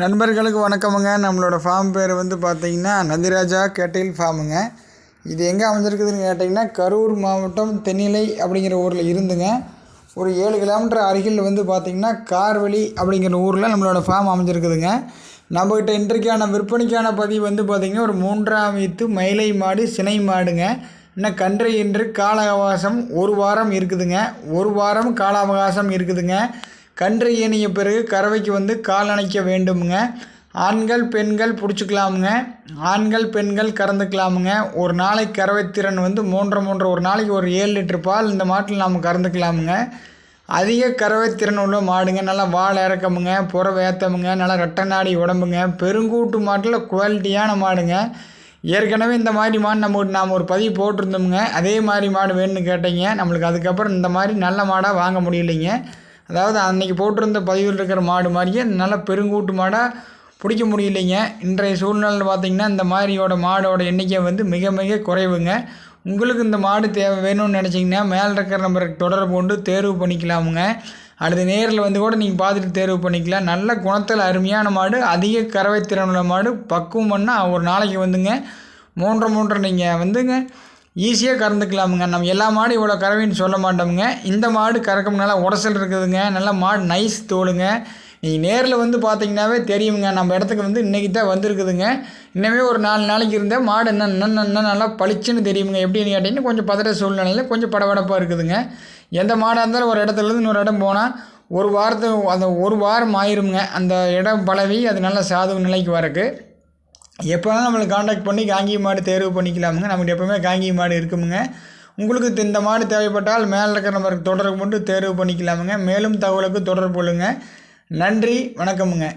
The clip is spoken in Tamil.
நண்பர்களுக்கு வணக்கமுங்க. நம்மளோட ஃபார்ம் பேர் வந்து பார்த்தீங்கன்னா நந்திராஜா கேட்டில் ஃபார்முங்க இது எங்கே அமைஞ்சிருக்குதுன்னு கேட்டிங்கன்னா கரூர் மாவட்டம் தென்னிலை அப்படிங்கிற ஊரில் இருந்துங்க. ஒரு ஏழு கிலோமீட்டர் அருகில் வந்து பார்த்திங்கன்னா கார்வழி அப்படிங்கிற ஊரில் நம்மளோட ஃபார்ம் அமைஞ்சிருக்குதுங்க. நம்மக்கிட்ட இன்றைக்கான விற்பனைக்கான பதிவு வந்து பார்த்திங்கன்னா ஒரு மூன்றாம் வீத்து மயிலை மாடு சினை மாடுங்க. இன்னும் கன்று இன்று கால அவகாசம் ஒரு வாரம் இருக்குதுங்க. ஒரு வாரம் கால அவகாசம் இருக்குதுங்க. கன்று ஈனிய பிறகு கறவைக்கு வந்து கால் அணைக்க வேண்டுமுங்க. ஆண்கள் பெண்கள் பிடிச்சிக்கலாமுங்க. ஆண்கள் பெண்கள் கறந்துக்கலாமுங்க. ஒரு நாளைக்கு கறவை திறன் வந்து மூன்றரை மூன்றரை ஒரு நாளைக்கு ஒரு ஏழு லிட்டர் பால் இந்த மாட்டில் நாம் கறந்துக்கலாமுங்க. அதிக கறவை திறன் உள்ள மாடுங்க. நல்லா வால் இறக்கமுங்க புற வேத்தமுங்க நல்லா ரெட்டை நாடி உடம்புங்க. பெருங்கூட்டு மாட்டில் குவாலிட்டியான மாடுங்க. ஏற்கனவே இந்த மாதிரி மாடு நம்ம நாம் ஒரு பதிவு போட்டிருந்தோமுங்க. அதே மாதிரி மாடு வேணும்னு கேட்டீங்க. நம்மளுக்கு அதுக்கப்புறம் இந்த மாதிரி நல்ல மாடாக வாங்க முடியலைங்க. அதாவது அன்றைக்கி போட்டிருந்த பதிவில் இருக்கிற மாடு மாதிரியே நல்ல பெருங்கூட்டு மாடாக பிடிக்க முடியலைங்க. இன்றைய சூழ்நிலையில் பார்த்திங்கன்னா இந்த மாதிரியோட மாடோட எண்ணிக்கை வந்து மிக மிக குறைவுங்க. உங்களுக்கு இந்த மாடு தேவை வேணும்னு நினச்சிங்கன்னா மேலே இருக்கிற நம்பருக்கு தொடர்பு கொண்டு தேர்வு பண்ணிக்கலாமுங்க. அடுத்த நேரில் வந்து கூட நீங்கள் பார்த்துட்டு தேர்வு பண்ணிக்கலாம். நல்ல குணத்தில் அருமையான மாடு அதிக கறவை திறனுள்ள மாடு. பக்குவம் பண்ணால் ஒரு நாளைக்கு வந்துங்க. மூன்று மூன்று நீங்கள் வந்துங்க. ஈஸியாக கறந்துக்கலாமுங்க. நம்ம எல்லா மாடும் இவ்வளோ கறவைன்னு சொல்ல மாட்டோமுங்க. இந்த மாடு கறக்கும் நல்லா உடசல் இருக்குதுங்க. நல்லா மாடு நைஸ் தோலுங்க நீங்கள் நேரில் வந்து பார்த்தீங்கன்னாவே தெரியுங்க நம்ம இடத்துக்கு வந்து இன்றைக்கி தான் வந்திருக்குதுங்க. இன்னமே ஒரு நாலு நாளைக்கு இருந்தால் மாடு என்ன இன்னும் இன்னும் நல்லா பளிச்சுன்னு தெரியுங்க எப்படின்னு கேட்டிங்கன்னா கொஞ்சம் பதற சூழ்நிலையில் கொஞ்சம் படபடப்பாக இருக்குதுங்க. எந்த மாடாக இருந்தாலும் ஒரு இடத்துலேருந்து இன்னொரு இடம் போனால் ஒரு வாரத்துக்கு அந்த ஒரு வாரம் ஆயிருங்க அந்த இடம் பழவி அது நல்லா சாதக நிலைக்கு வரக்கு. எப்போ தான் நம்மளை காண்டாக்ட் பண்ணி காங்கி மாடு தேர்வு பண்ணிக்கலாமுங்க. நம்மகிட்ட எப்போவுமே காங்கி மாடு இருக்குமுங்க. உங்களுக்கு இந்த மாடு தேவைப்பட்டால் மேலே இருக்கிற நம்பருக்கு தொடர்பு கொண்டு தேர்வு பண்ணிக்கலாமுங்க. மேலும் தகவலுக்கு தொடர்பு கொள்ளுங்க. நன்றி வணக்கமுங்க.